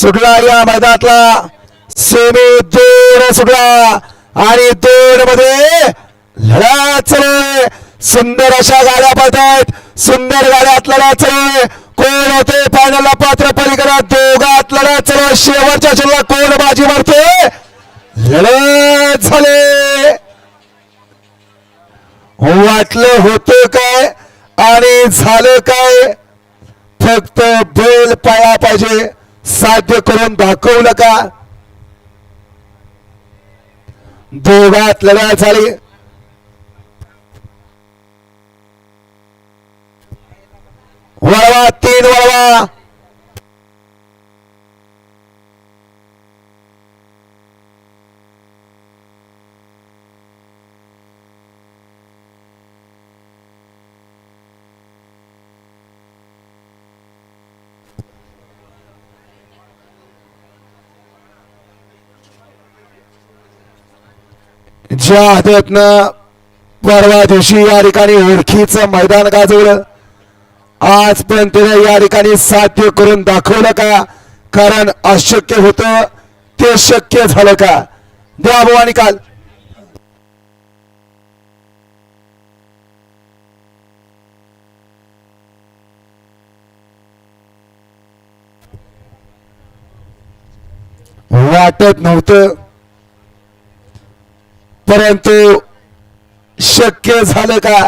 सुटला या मैदानातला सेमी दूर सुटला आणि दोन मध्ये लढा चालू सुंदर अशा गाड्या पळतायत सुंदर गाड्यात लढा चालू कोण होते? फायनलला पात्र परिकरा दोघात लढा चालू शेवटच्या चुला कोण बाजी मारते लढत झाले. वाटलं होतं काय? आणि झालं काय? फक्त बैल पाया पाहिजे. साध्य करून दाखवलं का दोघात लढा झाली. वळवा तीन वळवा. ज्या हातातनं परवा दिवशी या ठिकाणी ओळखीचं मैदान गाजवलं. आज पण तिने या ठिकाणी साध्य करून दाखवलं का? कारण अशक्य होतं ते शक्य झालं का? द्या भाऊ काल. वाटत नव्हतं परंतु शक्य झालं का?